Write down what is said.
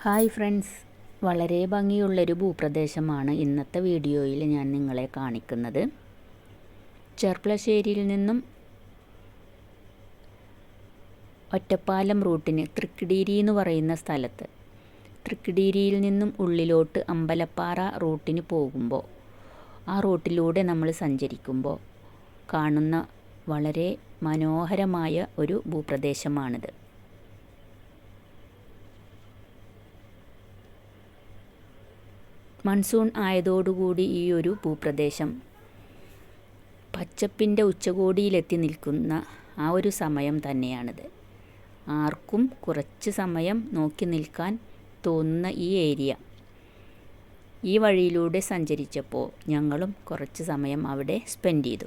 Hi friends. വളരെ ഭംഗിയുള്ളൊരു ഭൂപ്രദേശമാണ് ഇന്നത്തെ വീഡിയോയിൽ ഞാൻ നിങ്ങളെ കാണിക്കുന്നത്. ചെർപ്പളശ്ശേരിയിൽ നിന്നും ഒറ്റപ്പാലം റൂട്ടിന് തൃക്കിടീരി എന്ന് പറയുന്ന സ്ഥലത്ത് തൃക്കിടീരിയിൽ നിന്നും ഉള്ളിലോട്ട് അമ്പലപ്പാറ റൂട്ടിന് പോകുമ്പോൾ ആ റൂട്ടിലൂടെ നമ്മൾ സഞ്ചരിക്കുമ്പോൾ കാണുന്ന വളരെ മനോഹരമായ ഒരു ഭൂപ്രദേശമാണിത്. മൺസൂൺ ആയതോടുകൂടി ഈ ഒരു ഭൂപ്രദേശം പച്ചപ്പിന്റെ ഉച്ചകോടിയിലെത്തി നിൽക്കുന്ന ആ ഒരു സമയം തന്നെയാണിത്. ആർക്കും കുറച്ച് സമയം നോക്കി നിൽക്കാൻ തോന്നുന്ന ഈ ഏരിയ. ഈ വഴിയിലൂടെ സഞ്ചരിച്ചപ്പോൾ ഞങ്ങളും കുറച്ച് സമയം അവിടെ സ്പെൻഡ് ചെയ്തു.